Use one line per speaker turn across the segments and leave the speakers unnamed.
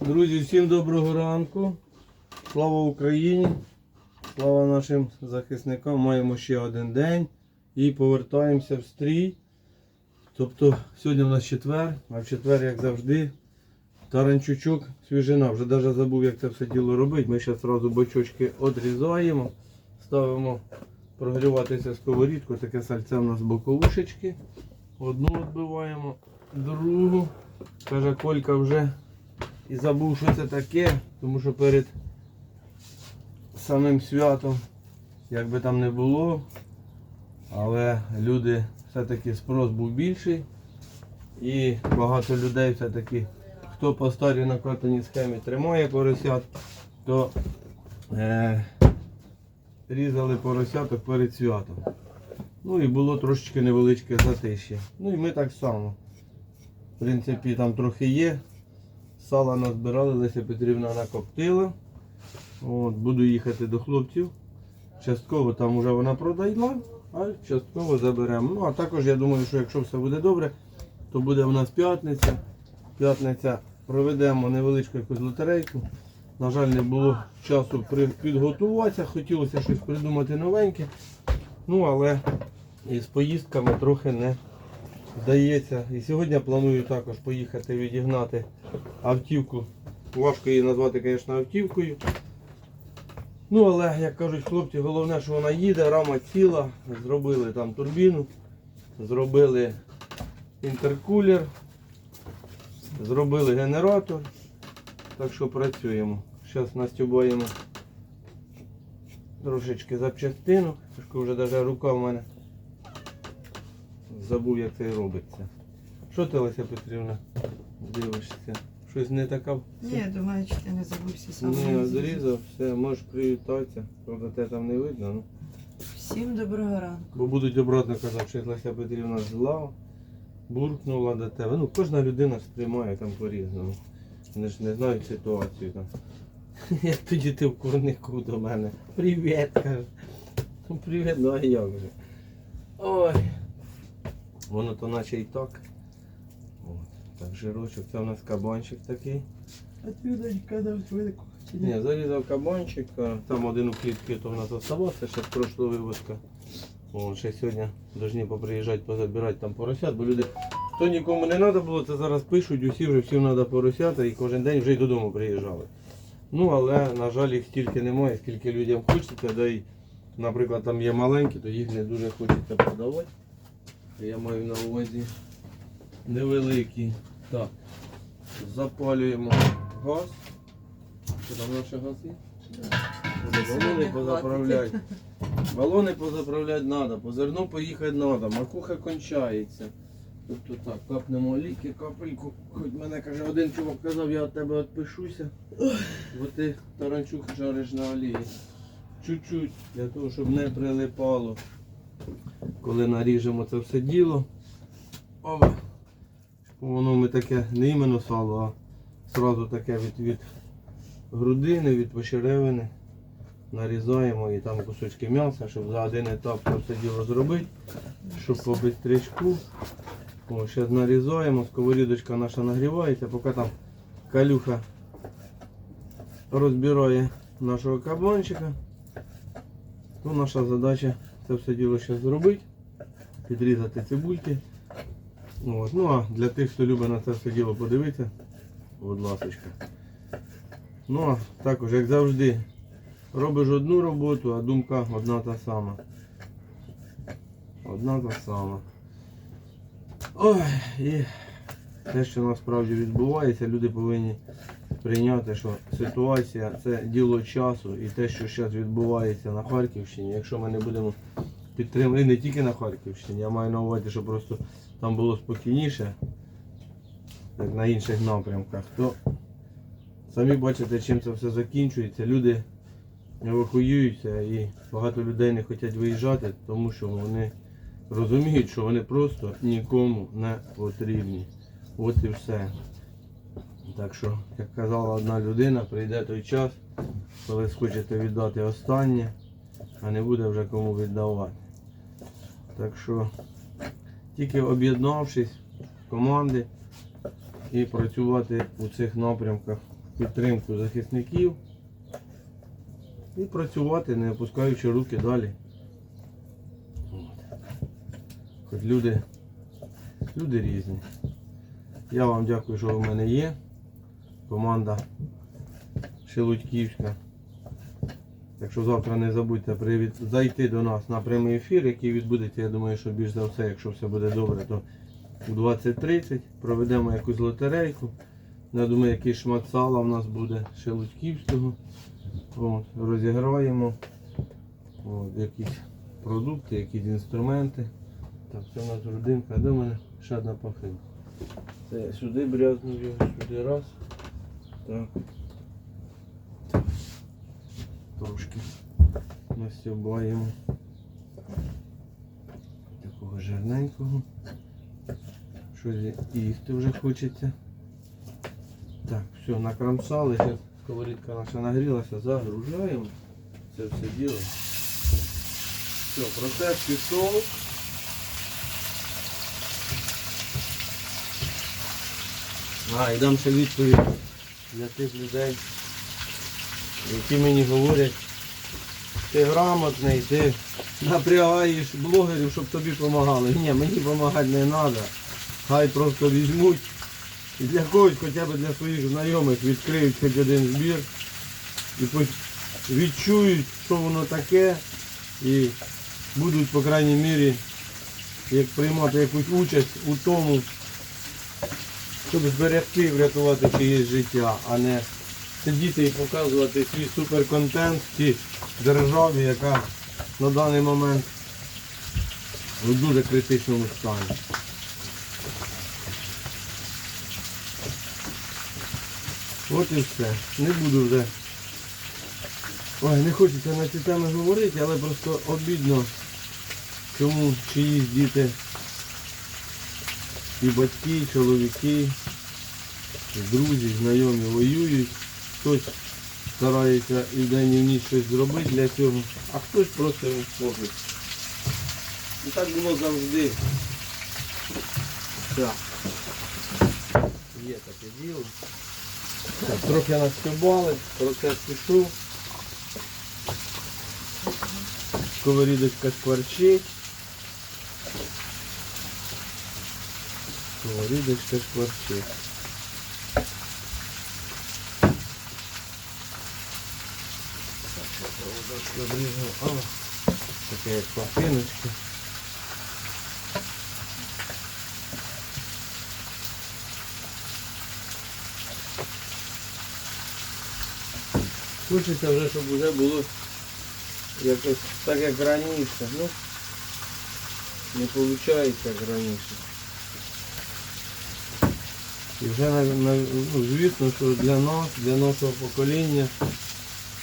Друзі, всім доброго ранку. Слава Україні! Слава нашим захисникам. Маємо ще один день і повертаємося в стрій. Тобто сьогодні у нас четвер, а в четвер, як завжди, таранчучок, свіжина. Вже навіть забув, як це все діло робити. Ми зараз одразу бочочки відрізаємо, ставимо прогріватися сковорідку. Таке сальце у нас боковушечки. Одну відбиваємо, другу. Каже, Колька вже і забув, що це таке, тому що перед самим святом, як би там не було, але люди все-таки спрос був більший. І багато людей все-таки, хто по старій накатаній схемі тримає поросят, то е, різали поросяток перед святом. Ну і було трошечки невеличке затишє. Ну і ми так само. В принципі, там трохи є. Сала назбирали, Леся Петрівна накоптила. От, буду їхати до хлопців. Частково там вже вона продайла, а частково заберемо. Ну а також я думаю, що якщо все буде добре, то буде в нас п'ятниця. П'ятниця проведемо невеличку якусь лотерейку. На жаль, не було часу підготуватися, хотілося щось придумати новеньке. Ну, але із поїздками трохи не вдається. І сьогодні планую також поїхати відігнати автівку. Важко її назвати, звісно, автівкою. Ну, але, як кажуть хлопці, головне, що вона їде, рама ціла, зробили там турбіну, зробили інтеркулер, зробили генератор. Так що працюємо. Зараз настюбаємо трошечки запчастинок. Трошки вже навіть рука в мене забув, як це робиться. Що ти, Леся Петрівна, дивишся? Щось не така.
Ні, думаю, що ти не забувся сам.
Ні, зрізав, все, можеш привітатися. Правда, те там не видно. Ну.
Всім доброго ранку.
Бо будуть обратно казати, що Леся Петрівна зла, буркнула до тебе. Ну, кожна людина сприймає там по-різному. Вони ж не знають ситуацію там. Як тоді ти в курнику до мене. Привіт, каже. Ну, привіт, ну а як же. Ой. Воно то наче і так. Так, жирочок, це у нас кабанчик такий.
А ти донька дав велику
Ні, зарізав кабанчика, там один у клітки то в нас оставався, ще з прошлого вивозка. О, ще сьогодні повинні поприїжджати, позабирати там поросят, бо люди, хто нікому не треба було, це зараз пишуть, усі вже всім треба поросята і кожен день вже й додому приїжджали. Ну, але, на жаль, їх стільки немає, скільки людям хочеться, да й, наприклад, там є маленькі, то їх не дуже хочеться продавати. Я маю на увазі невеликі. Так, запалюємо газ. Що там наші гази? Балони позаправляти. Балони позаправляти треба, по зерно поїхати треба, макуха кончається. Тобто так, капнемо олійки, капельку. Хоч мене каже, один чувак казав, я від тебе відпишуся. Бо ти таранчук жариш на олії. Чуть-чуть, для того, щоб не прилипало. Коли наріжемо це все діло. Опа. Воно ми таке не іменно сало, а сразу таке від, від грудини, від почеревини. Нарізаємо і там кусочки м'яса, щоб за один етап це все діло зробити. Щоб по бистрячку. О, зараз нарізаємо, сковорідочка наша нагрівається, поки там калюха розбирає нашого кабанчика. То наша задача це все діло зараз зробити, підрізати цибульки. От. Ну а для тих, хто любить на це все діло подивитися, будь ласочка. Ну а також, як завжди, робиш одну роботу, а думка одна та сама. Одна та сама. Ой, і те, що насправді відбувається, люди повинні прийняти, що ситуація це діло часу і те, що зараз відбувається на Харківщині, якщо ми не будемо підтримувати, не тільки на Харківщині, я маю на увазі, що просто там було спокійніше, як на інших напрямках, то самі бачите, чим це все закінчується. Люди евакуюються і багато людей не хочуть виїжджати, тому що вони розуміють, що вони просто нікому не потрібні. От і все. Так що, як казала одна людина, прийде той час, коли схочете віддати останнє, а не буде вже кому віддавати. Так що тільки об'єднавшись команди і працювати у цих напрямках підтримку захисників і працювати, не опускаючи руки далі. Хоч люди, люди різні. Я вам дякую, що в мене є. Команда Шелудьківська. Так що завтра не забудьте зайти до нас на прямий ефір, який відбудеться, я думаю, що більш за все, якщо все буде добре, то у 20.30 проведемо якусь лотерейку. Я думаю, якийсь шмат сала в нас буде Шелудьківського. От, розіграємо От, якісь продукти, якісь інструменти. Так, це у нас родинка, де в мене ще одна пахинка. Це я сюди брязнув його, сюди раз. Так. Трошки настюбаємо. Такого жирненького. Щось їсти вже хочеться. Так, все, накрамсали. Сковорідка наша нагрілася, загружаємо. Це все діло. Все, процес пішов. А, і дам ще відповідь для тих людей, які мені говорять, ти грамотний, ти напрягаєш блогерів, щоб тобі допомагали. Ні, мені допомагати не треба. Хай просто візьмуть і для когось хоча б для своїх знайомих відкриють хоч один збір і відчують, що воно таке, і будуть, по крайній мірі, як приймати якусь участь у тому, щоб зберегти, і врятувати чиєсь життя, а не сидіти і показувати свій суперконтент державі, яка на даний момент у дуже критичному стані. От і все. Не буду вже. Ой, не хочеться на ці теми говорити, але просто обідно, чому чиїсь діти і батьки, і чоловіки, і друзі, знайомі воюють. Хтось старається і вдень, і ніч щось зробити для цього, а хтось просто похить. І так було завжди. Так. Є таке діло. Так, трохи настюбали, процес пішов. Сковорідочка шкварчить. Сковорідочка шкварчить. Так, проводочку обрізав. А, таке як пластиночки. Хочеться вже, щоб вже було якось. Ну, не виходить як раніше. І вже ну, звісно, що для нас, для нашого покоління,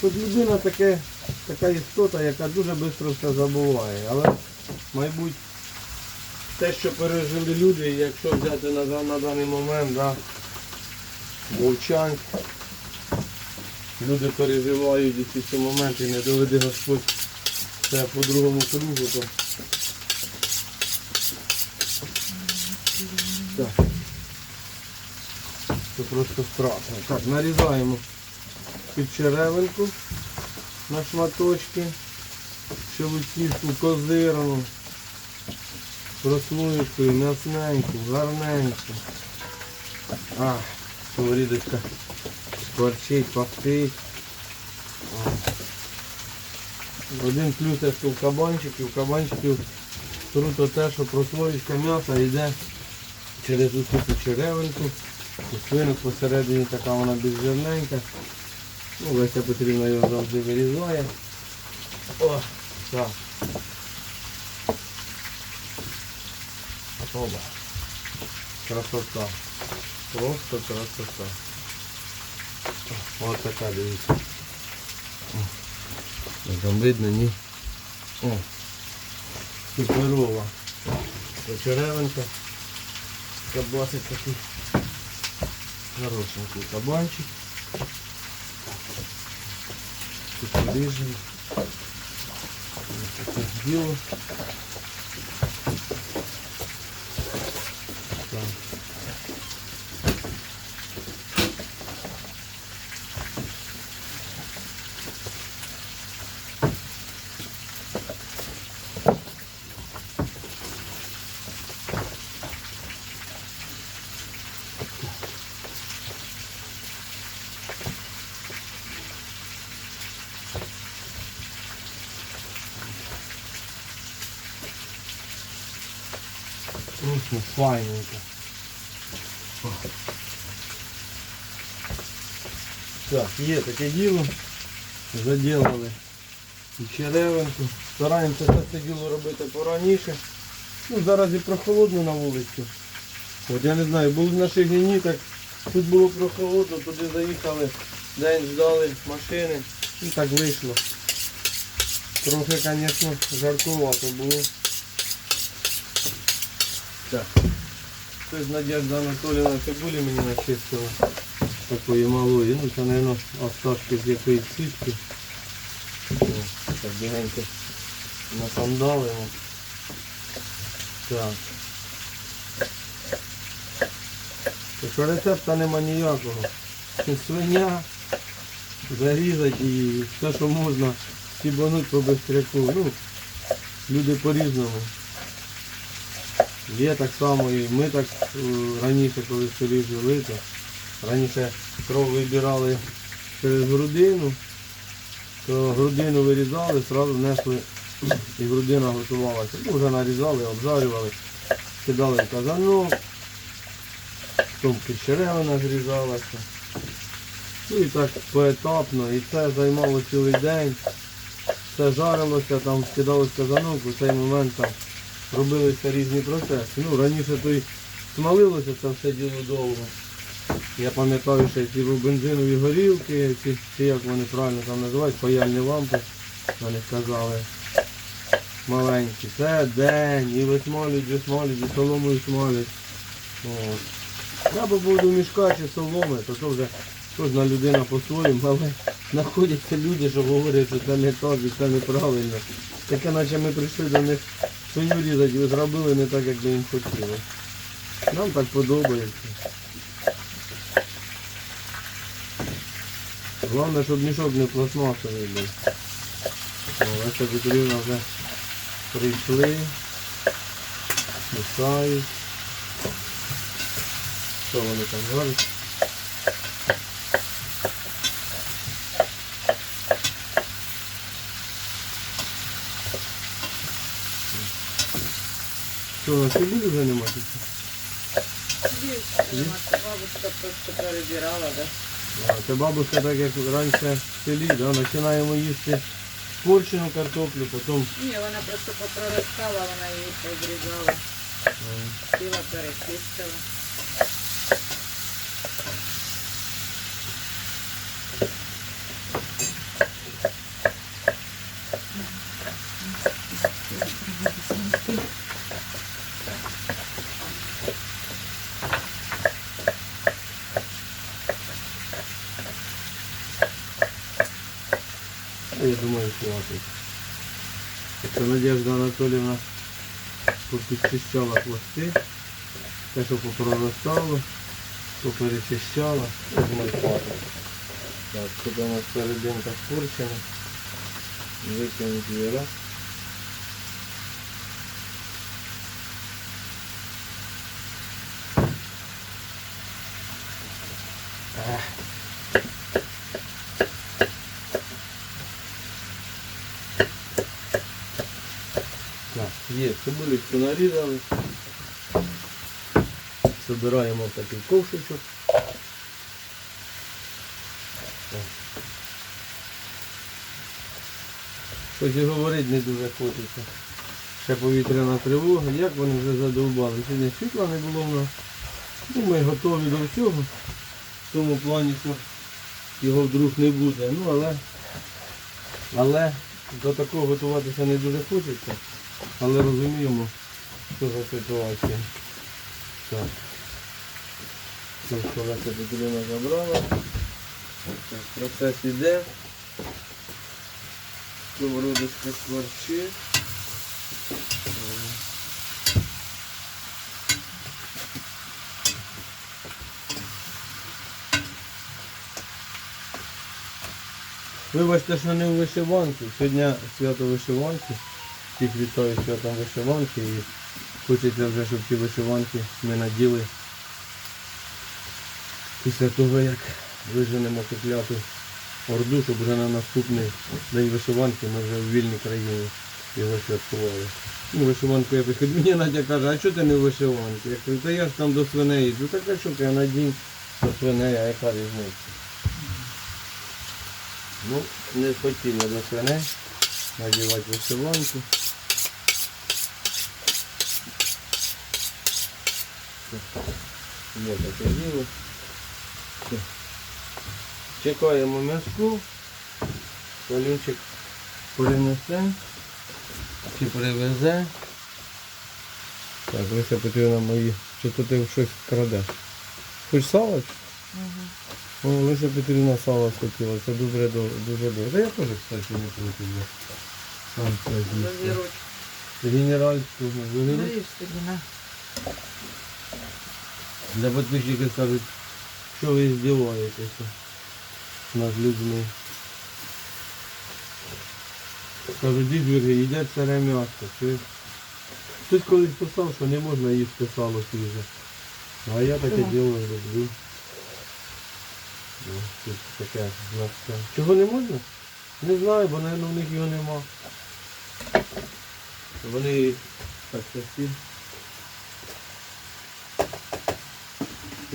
тут людина таке, така істота, яка дуже швидко все забуває. Але, мабуть, те, що пережили люди, якщо взяти на, на даний момент, да, мовчань, люди переживають і ці моменти, не доведе Господь все по другому кругу, то так. Це просто страшно. Так, нарізаємо під черевинку на шматочки, шелудьківську козирну, прослоєчкою, м'ясненьку, гарненьку. А, сковорідочка скворчить, пахтить. Один плюс що в кабанчиків, кабанчиків круто те, що прослоєчка м'яса йде через усю черевинку. Свинок посередині така вона безжирненька. Ну, Леся Петрівна його завжди вирізає. О, так. Оба. Красота. Просто красота. Ось така дивіться. Там видно, ні? О, суперова. Почеревинка. Кабасик такий. Хорошенький кабанчик. Тут Вот это таке діло. Так. Ну, файненько. Так, є таке діло. Заділили черевинку. Стараємося це діло робити пораніше. Ну, зараз і прохолодно на вулиці. От я не знаю, були на Шигині, так тут було прохолодно, туди заїхали, день ждали машини і так вийшло. Трохи, звісно, жаркувато було. Так. Ж Надежда Анатоліївна цибулі мені начистила. Такої малої. Ну це, мабуть, остатки з якоїсь сітки. Так бігенько насандалимо. Так. Що рецепта нема ніякого. Свиня, зарізати і все, що можна, стібануть по бистряку. Ну, люди по-різному. Є так само і ми так е, раніше, коли в селі жили, то раніше кров вибирали через грудину, то грудину вирізали, одразу несли і грудина готувалася. Ну, вже нарізали, обжарювали, кидали в казанок, потім черевина зрізалася. Ну і так поетапно, і це займало цілий день. Все жарилося, там скидалось в казанок, у цей момент там робилися різні процеси. Ну, раніше то й смалилося це все діло довго. Я пам'ятаю, що ці бензинові горілки, ці, чи як вони правильно там називають, паяльні лампи, вони казали. Маленькі. Це день, і висмалюють, висмалюють, і соломою смалюють. От. Я по поводу мішка чи соломи, то це вже кожна людина по-своєму, але знаходяться люди, що говорять, що це не так і це неправильно. Таке наче ми прийшли до них свиню різати, і зробили не так, як би їм хотілося. Нам так подобається. Головне, щоб мішок не пластмасовий був. О, Леся Петрівна вже прийшли, мішають. Що вони там говорять? Що, на цибулі вже нема? тут?
Бабушка просто перебирала, да?
А, Це бабушка так як раніше в селі, да, починаємо їсти порчену картоплю, потім
Ні, вона просто попроростала, вона її обрізала,
е,
сіла, перечистила.
Я думаю, хватить. Це Надежда Анатоліївна попідчищала хвости. Те, що попроростало, поперечищала. Я думаю, хватить. Так, тут у нас серединка спорчена. Викинуть її раз. Так, є, цибулечку нарізали. Собираємо в такий ковшичок. Щось і говорити не дуже хочеться. Ще повітряна тривога, як вони вже задовбали. Сьогодні світла не було в нас. Ну, ми готові до всього. В тому плані, що його вдруг не буде. Ну, але, але до такого готуватися не дуже хочеться. Але розуміємо, що за ситуація. Так. Що Леся Петрівна забрала. Процес іде. Сковородочка скворчить. Вибачте, що не в вишиванці. Сьогодні свято вишиванки. Всіх вітаю святом вишиванки і хочеться вже, щоб ці вишиванки ми наділи після того, як виженемо цю орду, щоб вже на наступний день вишиванки ми вже в вільній країні і засвяткували. Ну, вишиванку я виходжу. Мені Надя каже, а чого ти не в вишиванці? Я кажу, та я ж там до свиней йду. Так а що ти, надінь до свиней, а яка різниця? Ну, не хотіла до свиней надівати вишиванку. Є таке діло. Чекаємо м'язку. Калюнчик перенесе чи привезе. Так, Леся Петрівна мої. Чи то ти щось крадеш? Хоч сало? чи? О, Леся Петрівна сало схотіла. Це дуже добре. Дуже добре. Та я теж, кстати, не проти. Сам це з'їсти.
Зазірочку.
Генеральську вигору.
Наріж тоді на.
Для підписчиків скажуть, що ви здіваєтеся над людьми. Кажуть, дідвірги їдять сире м'ясо. Чи... Хтось колись писав, що не можна їсти сало свіже. А я таке
Чому?
діло роблю. Ну, тут таке нас. Чого не можна? Не знаю, бо, мабуть, в них його нема. Вони так часті.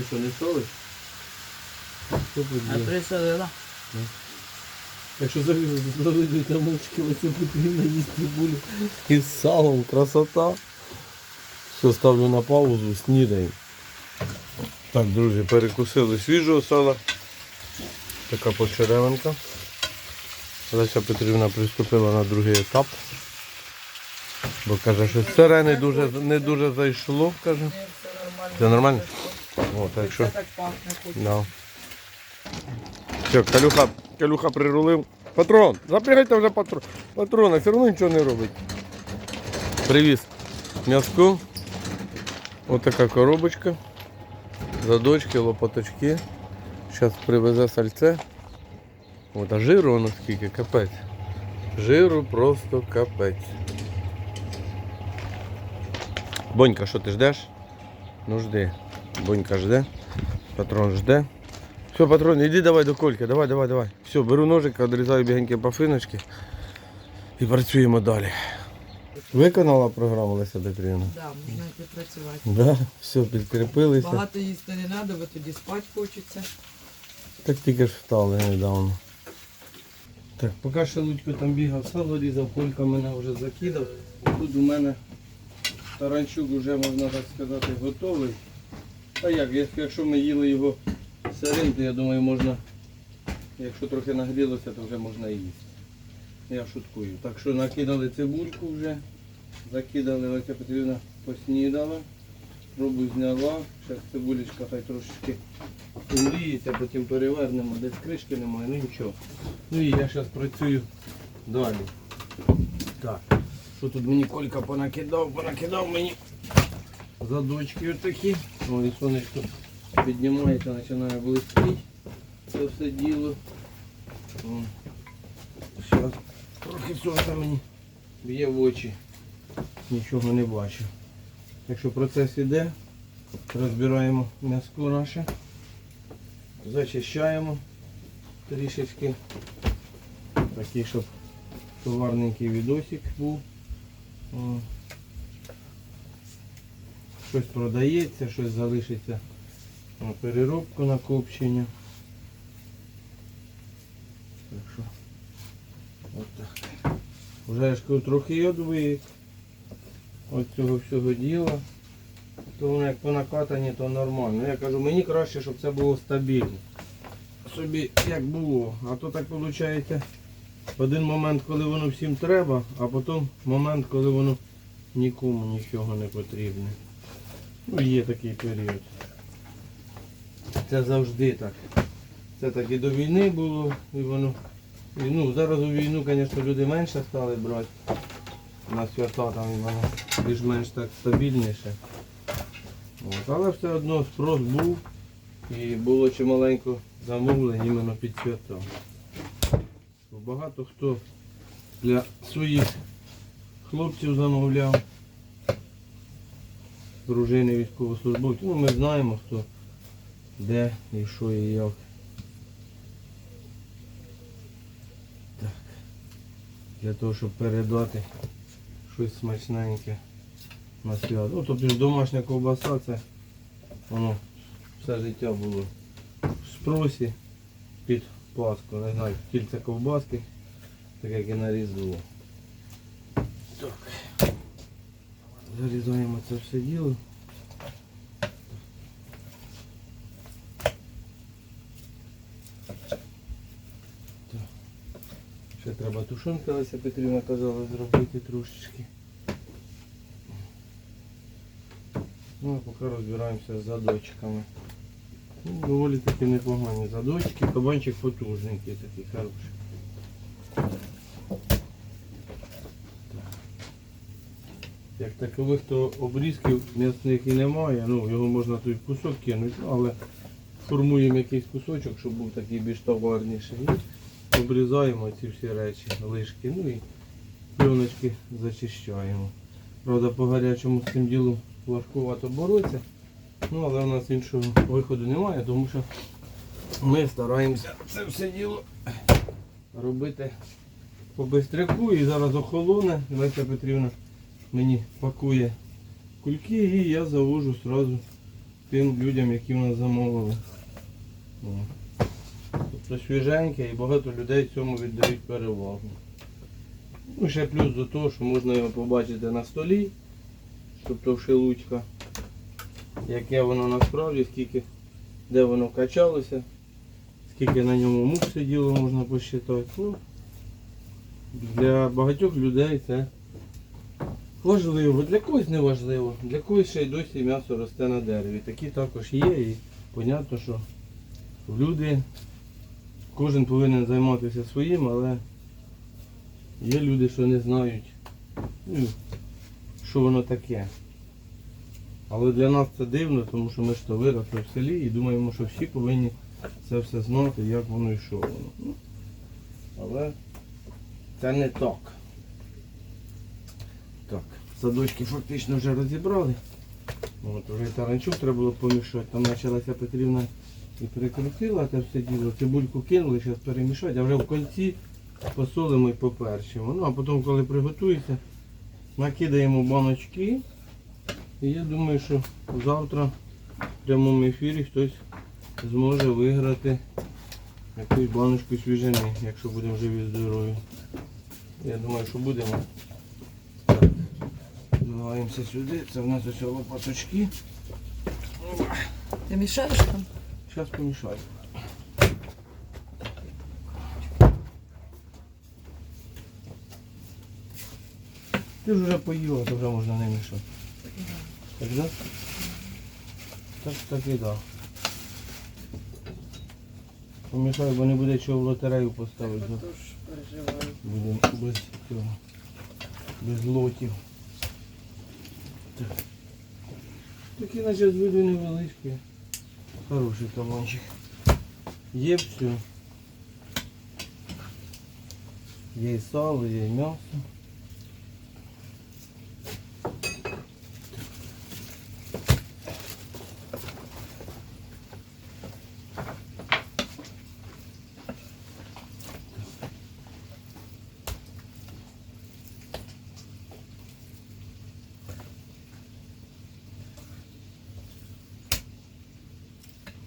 Ти що, не солиш?
А присолила.
Якщо заведуть на мовчки, оце потрібно їсти булю із салом, красота. Все, ставлю на паузу, снідаємо. Так, друзі, перекусили свіжого сала. Така почеревинка. Леся Петрівна приступила на другий етап. Бо каже, що сире не дуже, не дуже зайшло, каже.
Все.
Це нормально? О, так що.
Так пахне хоч.
Да. Все, Калюха, Калюха прирулив. Патрон, запрягайте вже патрон. Патрона, все одно нічого не робить. Привіз м'язку. Ось така коробочка. Задочки, лопаточки. Зараз привезе сальце. От, а жиру воно скільки, капець. Жиру просто капець. Бонька, що ти ждеш? Ну жди. Бонька жде. Патрон жде. Все, патрон, іди давай до кольки, давай, давай, давай. Все, беру ножик, відрізаю бігенькі пафиночки і працюємо далі. Виконала програму Леся Петрівна?
Да, можна йти працювати.
Да, все, підкріпилися.
Багато їсти не треба, бо тоді спати хочеться.
Так тільки ж встали недавно. Так, поки ще Лудько там бігав, сало різав, Колька мене вже закидав. Тут у мене таранчук вже, можна так сказати, готовий. А як, як- якщо ми їли його сирим, то я думаю, можна, якщо трохи нагрілося, то вже можна їсти. Я шуткую. Так що накидали цибульку вже, закидали, Леся Петрівна поснідала, пробу зняла, ще цибулечка хай трошечки умріється, потім перевернемо, десь кришки немає, ну нічого. Ну і я зараз працюю далі. Так, що тут мені Колька понакидав, понакидав мені задочки отакі. О, і сонечко піднімається, починає блистіти. Це все діло. Зараз трохи сонця мені б'є в очі. Нічого не бачу. Якщо процес іде, розбираємо м'язко наше. Зачищаємо трішечки. Такий, щоб товарненький відосик був. Щось продається, щось залишиться на переробку на копчення. Так що отак. Вже я ж трохи одвик. От цього всього діла. То воно як по накатанні, то нормально. Я кажу, мені краще, щоб це було стабільно. Собі як було. А то так виходить один момент, коли воно всім треба, а потім момент, коли воно нікому нічого не потрібне. Ну, є такий період. Це завжди так. Це так і до війни було, і воно. І, ну, зараз у війну, звісно, люди менше стали брати. На свята там воно більш-менш так стабільніше. От, але все одно спрос був і було чималенько замовлень іменно під свята. Багато хто для своїх хлопців замовляв, дружини військовослужбовців. Ну, ми знаємо, хто де і що і як. Так. Для того, щоб передати щось смачненьке на свято. Ну, тобто домашня ковбаса це воно все життя було в спросі під Пасху. Не знаю, кільця ковбаски, так як і на Різдво. Так. Зарізаємо це все діло. Ще треба тушонка Леся Петрівна казала зробити трошечки. Ну а поки розбираємося з задочками. Ну, доволі таки непогані задочки. Кабанчик потужненький такий хороший. Такових, то обрізків м'ясних і немає. Ну, його можна тут кусок кинути, ну, але формуємо якийсь кусочок, щоб був такий більш товарніший. І обрізаємо ці всі речі, лишки, ну і пленочки зачищаємо. Правда, по гарячому з цим ділом важкувато боротися. Ну, але у нас іншого виходу немає, тому що ми стараємося це все діло робити побистряку і зараз охолоне. Леся Петрівна мені пакує кульки і я завожу одразу тим людям, які в нас замовили. Тобто свіженьке і багато людей цьому віддають перевагу. Ну, ще плюс до того, що можна його побачити на столі, тобто в шелудька, яке воно насправді, скільки, де воно качалося, скільки на ньому мух сиділо, можна посчитати. Ну, для багатьох людей це важливо, для когось не важливо, для когось ще й досі м'ясо росте на дереві. Такі також є і понятно, що люди, кожен повинен займатися своїм, але є люди, що не знають, ну, що воно таке. Але для нас це дивно, тому що ми ж то виросли в селі і думаємо, що всі повинні це все знати, як воно і що воно. Ну, але це не так. Так, садочки фактично вже розібрали. От, вже таранчук треба було помішати. Там почалася Петрівна і перекрутила це все діло. Цибульку кинули, зараз перемішати, а вже в кінці посолимо і поперчимо. Ну а потім, коли приготується, накидаємо баночки. І я думаю, що завтра в прямому ефірі хтось зможе виграти якусь баночку свіжини, якщо будемо живі здорові. Я думаю, що будемо. Так. Доливаємося сюди. Це в нас ось лопаточки.
Ти мішаєш там?
Зараз помішаю. Ти ж вже поїла, то вже можна не мішати. Так, да? Так, так і да. Помішаю, бо не буде чого в лотерею поставити. Будемо без цього. Без лотів. Так. Такі наче з виду невеличкі. Хороший кабанчик. Є все. Є і сало, є і м'ясо.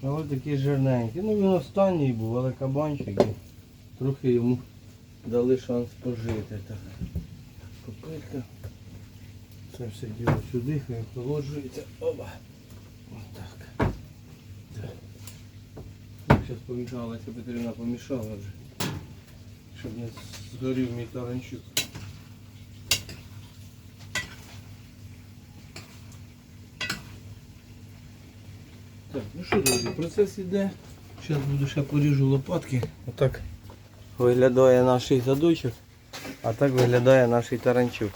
Але такий жирненький. Ну він останній був, але кабанчик. Трохи йому дали шанс пожити. Так. Копитка. Це все діло сюди, хай охолоджується. Оба. Ось так. Зараз помішалася, Петрівна помішала вже. Щоб не згорів мій таранчук. Так, ну що, друзі, процес іде. Зараз буду ще поріжу лопатки. Отак виглядає наш задочок, а так виглядає наш таранчук.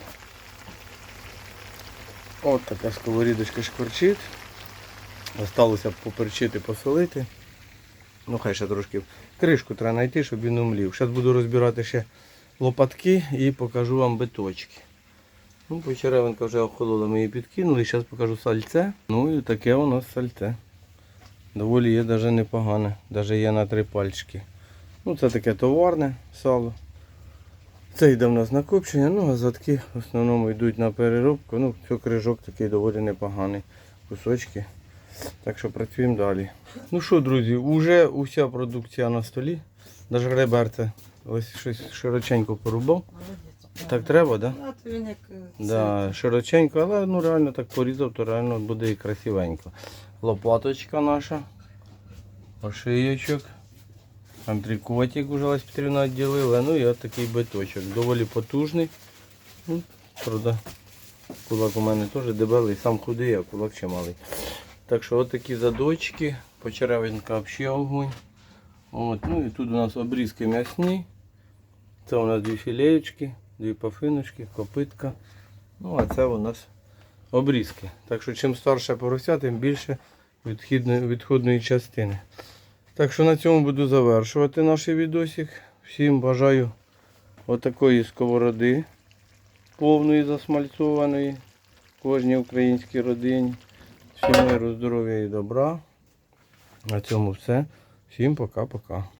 От така сковорідочка шкварчить. Осталося поперчити, посолити. Ну хай ще трошки кришку треба знайти, щоб він умлів. Зараз буду розбирати ще лопатки і покажу вам биточки. Ну, почеревинка вже охолола, ми її підкинули. Зараз покажу сальце. Ну і таке у нас сальце. Доволі є навіть непогане. Навіть є на три пальчики. Ну це таке товарне сало. Це йде в нас на копчення, ну а задки в основному йдуть на переробку. Ну, цей крижок такий доволі непоганий. Кусочки. Так що працюємо далі. Ну що, друзі, вже уся продукція на столі. Навіть реберце ось щось широченько порубав. Так треба, так? Да?
Він як е,
Да, широченько, але ну реально так порізав, то реально буде і красивенько. Лопаточка наша, ошиєчок, антрикотик вже Лесь Петрівна відділила, ну і от такий биточок. Доволі потужний. Ну, правда, кулак у мене теж дебелий, сам худий, а кулак чималий. Так що от такі задочки, почеревинка взагалі огонь. От, ну і тут у нас обрізки м'ясні. Це у нас дві філеєчки, дві пафиночки, копитка. Ну, а це у нас обрізки. Так що чим старше порося, тим більше відхідної, відходної частини. Так що на цьому буду завершувати наш відосик. Всім бажаю отакої сковороди повної засмальцованої кожній українській родині. Всім миру, здоров'я і добра. На цьому все. Всім пока-пока.